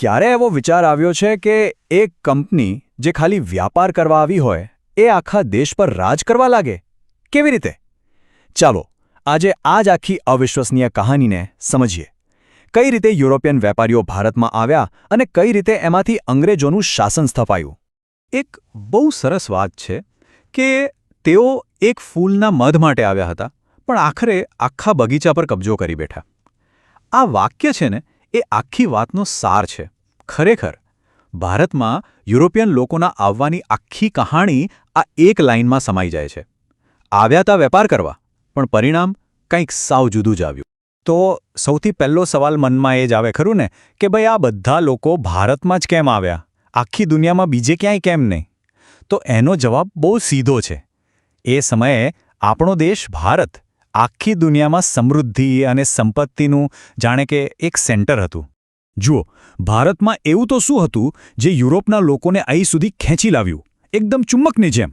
ક્યારે એવો વિચાર આવ્યો છે કે એક કંપની જે ખાલી વ્યાપાર કરવા આવી હોય, એ આખા દેશ પર રાજ કરવા લાગે? કેવી રીતે? ચાલો, આજે આ જ આખી અવિશ્વસનીય કહાનીને સમજીએ. કઈ રીતે યુરોપિયન વેપારીઓ ભારતમાં આવ્યા અને કઈ રીતે એમાંથી અંગ્રેજોનું શાસન સ્થપાયું? એક બહુ સરસ વાત છે કે તેઓ એક ફૂલના મધ માટે આવ્યા હતા, પણ આખરે આખા બગીચા પર કબજો કરી બેઠા. આ વાક્ય છે ને એ આખી વાતનો સાર છે. ખરેખર, ભારતમાં યુરોપિયન લોકોના આવવાની આખી કહાણી આ એક લાઇનમાં સમાઈ જાય છે. આવ્યા તા વેપાર કરવા, પણ પરિણામ કંઈક સાવ જુદું જ આવ્યું. તો સૌથી પહેલો સવાલ મનમાં એ જ આવે, ખરું ને? કે ભાઈ આ બધા લોકો ભારતમાં જ કેમ આવ્યા? આખી દુનિયામાં બીજે ક્યાંય કેમ નહીં? તો એનો જવાબ બહુ સીધો છે. એ સમયે આપણો દેશ ભારત આખી દુનિયામાં સમૃદ્ધિ અને સંપત્તિનું જાણે કે એક સેન્ટર હતું. જુઓ, ભારતમાં એવું તો શું હતું જે યુરોપના લોકોને અહીં સુધી ખેંચી લાવ્યું? એકદમ ચુંબકની જેમ.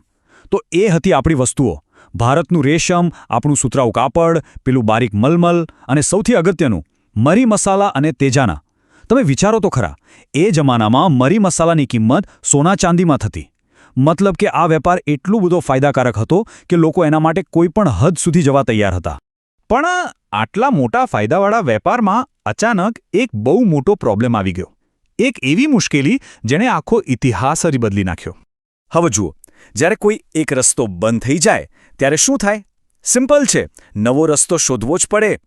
તો એ હતી આપણી વસ્તુઓ. ભારતનું રેશમ, આપણું સુતરાઉ કાપડ, પેલું બારીક મલમલ અને સૌથી અગત્યનું, મરી મસાલા અને તેજાના. તમે વિચારો તો ખરા, એ જમાનામાં મરી મસાલાની કિંમત સોના ચાંદીમાં થતી. મતલબ કે આ વેપાર એટલું બધો ફાયદાકારક હતો કે લોકો એના માટે કોઈ પણ હદ સુધી જવા તૈયાર હતા. પણ આટલા મોટા ફાયદાવાળા વેપારમાં અચાનક એક બહુ મોટો પ્રોબ્લેમ આવી ગયો. એક એવી મુશ્કેલી જેણે આખો ઇતિહાસ જ બદલી નાખ્યો. હવે જુઓ, જ્યારે કોઈ એક રસ્તો બંધ થઈ જાય, ત્યારે શું થાય? સિમ્પલ છે. નવો રસ્તો શોધવો જ પડે.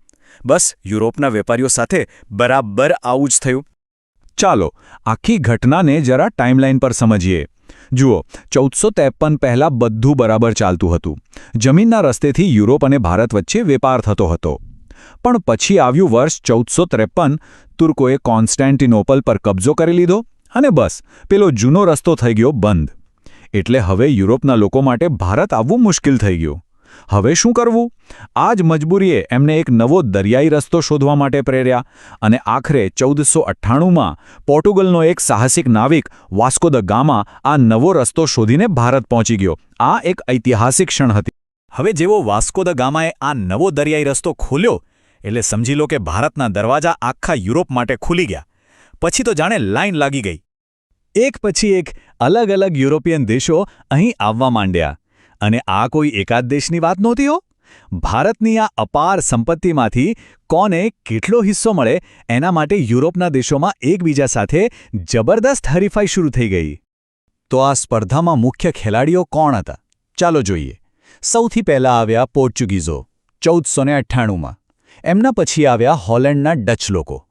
બસ, યુરોપના વેપારીઓ સાથે બરાબર આવું જ થયું. ચાલો, આખી ઘટનાને જરા ટાઈમલાઈન પર સમજીએ. જુઓ, ચૌદસો ત્રેપન પહેલાં બધું બરાબર ચાલતું હતું. જમીનના રસ્તેથી યુરોપ અને ભારત વચ્ચે વેપાર થતો હતો. પણ પછી આવ્યું વર્ષ ચૌદસો ત્રેપન, તુર્કોએ કોન્સ્ટેન્ટિનોપલ પર કબજો કરી લીધો અને બસ, પેલો જૂનો રસ્તો થઈ ગયો બંધ. એટલે હવે યુરોપના લોકો માટે ભારત આવવું મુશ્કેલ થઈ ગયું. હવે શું કરવું? આ જ મજબૂરીએ એમને એક નવો દરિયાઈ રસ્તો શોધવા માટે પ્રેર્યા અને આખરે ચૌદસો અઠ્ઠાણુંમાં પોર્ટુગલનો એક સાહસિક નાવિક વાસ્કો દ ગામા આ નવો રસ્તો શોધીને ભારત પહોંચી ગયો. આ એક ઐતિહાસિક ક્ષણ હતી. હવે જેવો વાસ્કો દ ગામાએ આ નવો દરિયાઈ રસ્તો ખોલ્યો, એટલે સમજી લો કે ભારતના દરવાજા આખા યુરોપ માટે ખુલી ગયા. પછી તો જાણે લાઈન લાગી ગઈ. એક પછી એક અલગ અલગ યુરોપિયન દેશો અહીં આવવા માંડ્યા. અને આ કોઈ એકાદ દેશની વાત નહોતી હો? ભારતની આ અપાર સંપત્તિમાંથી કોને કેટલો હિસ્સો મળે એના માટે યુરોપના દેશોમાં એકબીજા સાથે જબરદસ્ત હરીફાઈ શરૂ થઈ ગઈ. તો આ સ્પર્ધામાં મુખ્ય ખેલાડીઓ કોણ હતા? ચાલો જોઈએ. સૌથી પહેલા આવ્યા પોર્ચુગીઝો, ચૌદસો ને અઠ્ઠાણુંમાં. એમના પછી આવ્યા હોલેન્ડના ડચ લોકો.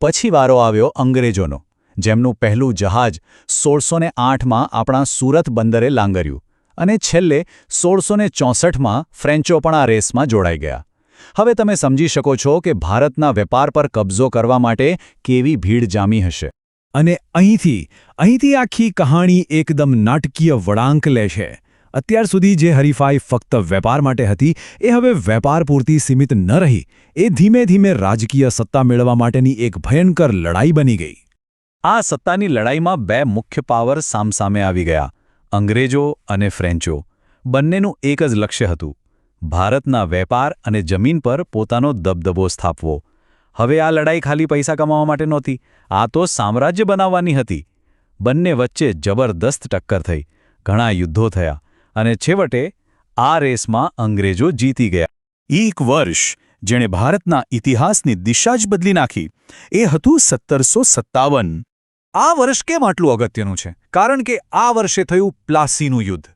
પછી વારો આવ્યો અંગ્રેજોનો, જેમનું પહેલું જહાજ સોળસો ને આઠમાં આપણા સુરત બંદરે લાંગર્યું. અને છેલ્લે સોળસો ને ચોસઠમાં ફ્રેન્ચો પણ આ રેસમાં જોડાઈ ગયા. હવે તમે સમજી શકો છો કે ભારતના વેપાર પર કબજો કરવા માટે કેવી ભીડ જામી હશે. અને અહીંથી અહીંથી આખી કહાણી એકદમ નાટકીય વળાંક લે છે. અત્યાર સુધી જે હરીફાઈ ફક્ત વેપાર માટે હતી, એ હવે વેપાર પૂરતી સીમિત ન રહી. એ ધીમે ધીમે રાજકીય સત્તા મેળવવા માટેની એક ભયંકર લડાઈ બની ગઈ. આ સત્તાની લડાઈમાં બે મુખ્ય પાવર સામસામે આવી ગયા. અંગ્રેજો અને ફ્રેન્ચો બંનેનું એક જ લક્ષ્ય હતું. ભારતના વેપાર અને જમીન પર પોતાનો દબદબો સ્થાપવો. હવે આ લડાઈ ખાલી પૈસા કમાવા માટે નહોતી, આ તો સામ્રાજ્ય બનાવવાની હતી. બંને વચ્ચે જબરદસ્ત ટક્કર થઈ, ઘણા યુદ્ધો થયા અને છેવટે આ રેસમાં અંગ્રેજો જીતી ગયા. એક વર્ષ જેણે ભારતના ઇતિહાસની દિશા જ બદલી નાખી. એ હતું સત્તરસો સત્તાવન. આ વર્ષ કેમ આટલું અગત્યનું છે? કારણ કે આ વર્ષે થયું પ્લાસીનું યુદ્ધ.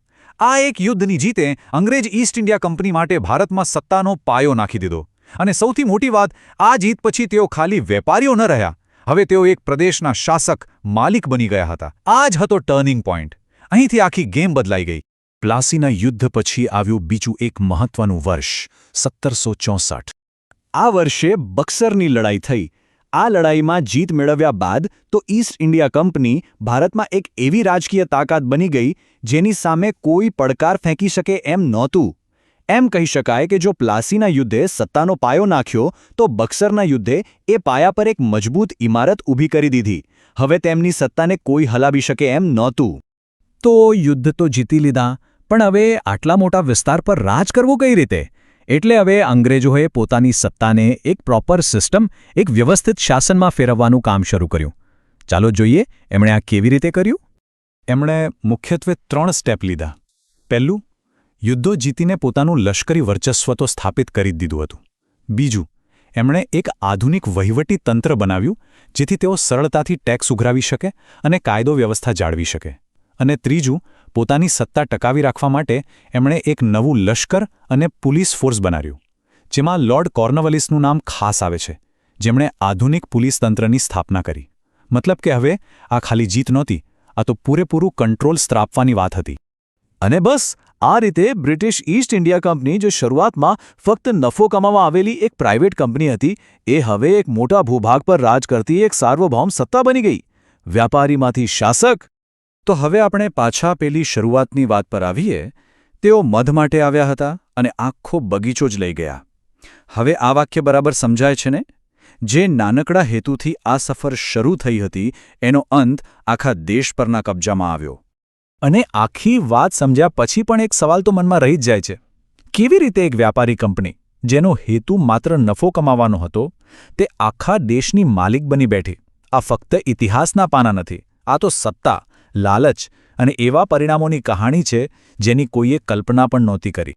આ એક યુદ્ધની જીતે અંગ્રેજ ઈસ્ટ ઇન્ડિયા કંપની માટે ભારતમાં સત્તાનો પાયો નાખી દીધો. અને સૌથી મોટી વાત, આ જીત પછી તેઓ ખાલી વેપારીઓ ન રહ્યા. હવે તેઓ એક પ્રદેશના શાસક માલિક બની ગયા હતા. આ જ હતો ટર્નિંગ પોઈન્ટ. અહીંથી આખી ગેમ બદલાઈ ગઈ. પ્લાસીના યુદ્ધ પછી આવ્યું બીજું એક મહત્વનું વર્ષ, સત્તરસો આ વર્ષે બક્સરની લડાઈ થઈ. આ લડાઈમાં જીત મેળવ્યા બાદ તો ઈસ્ટ ઇન્ડિયા કંપની ભારતમાં એક એવી રાજકીય તાકાત બની ગઈ જેની સામે કોઈ પડકાર ફેંકી શકે એમ નહોતું. એમ કહી શકાય કે જો પ્લાસીના યુદ્ધે સત્તાનો પાયો નાખ્યો, તો બક્સરના યુદ્ધે એ પાયા પર એક મજબૂત ઇમારત ઊભી કરી દીધી. હવે તેમની સત્તાને કોઈ હલાવી શકે એમ નહોતું. તો યુદ્ધ તો જીતી લીધા, પણ હવે આટલા મોટા વિસ્તાર પર રાજ કરવું કઈ રીતે? એટલે હવે અંગ્રેજોએ પોતાની સત્તાને એક પ્રોપર સિસ્ટમ એક વ્યવસ્થિત શાસનમાં ફેરવવાનું કામ શરૂ કર્યું. ચાલો જોઈએ, એમણે આ કેવી રીતે કર્યું? એમણે મુખ્યત્વે ત્રણ સ્ટેપ લીધા. પહેલું, યુદ્ધો જીતીને પોતાનું લશ્કરી વર્ચસ્વ તો સ્થાપિત કરી દીધું હતું. બીજું, એમણે એક આધુનિક વહીવટી તંત્ર બનાવ્યું, જેથી તેઓ સરળતાથી ટેક્સ ઉઘરાવી શકે અને કાયદો વ્યવસ્થા જાળવી શકે. અને ત્રીજું, પોતાની સત્તા ટકાવી રાખવા માટે એમણે એક નવું લશ્કર અને પોલીસ ફોર્સ બનાવ્યું, જેમાં લોર્ડ કોર્નવલિસનું નામ ખાસ આવે છે, જેમણે આધુનિક પોલીસ તંત્રની સ્થાપના કરી. મતલબ કે હવે આ ખાલી જીત નહોતી, આ તો પૂરેપૂરું કંટ્રોલ સ્થાપવાની વાત હતી. અને બસ, આ રીતે બ્રિટિશ ઈસ્ટ ઇન્ડિયા કંપની જે શરૂઆતમાં ફક્ત નફો કમાવા આવેલી એક પ્રાઇવેટ કંપની હતી, એ હવે એક મોટા ભૂભાગ પર રાજ કરતી એક સાર્વભૌમ સત્તા બની ગઈ. વ્યાપારીમાંથી શાસક તો હવે આપણે પાછા પેલી શરૂઆતની વાત પર આવીએ. તેઓ મધ માટે આવ્યા હતા અને આખો બગીચો જ લઈ ગયા. હવે આ વાક્ય બરાબર સમજાય છે ને? જે નાનકડા હેતુથી આ સફર શરૂ થઈ હતી, એનો અંત આખા દેશ પરના કબજામાં આવ્યો. અને આખી વાત સમજ્યા પછી પણ એક સવાલ તો મનમાં રહી જ જાય છે. કેવી રીતે એક વ્યાપારી કંપની, જેનો હેતુ માત્ર નફો કમાવાનો હતો, તે આખા દેશની માલિક બની બેઠી? આ ફક્ત ઇતિહાસના પાના નથી, આ તો સત્તા લાલચ અને એવા પરિણામોની કહાણી છે જેની કોઈએ કલ્પના પણ નહોતી કરી.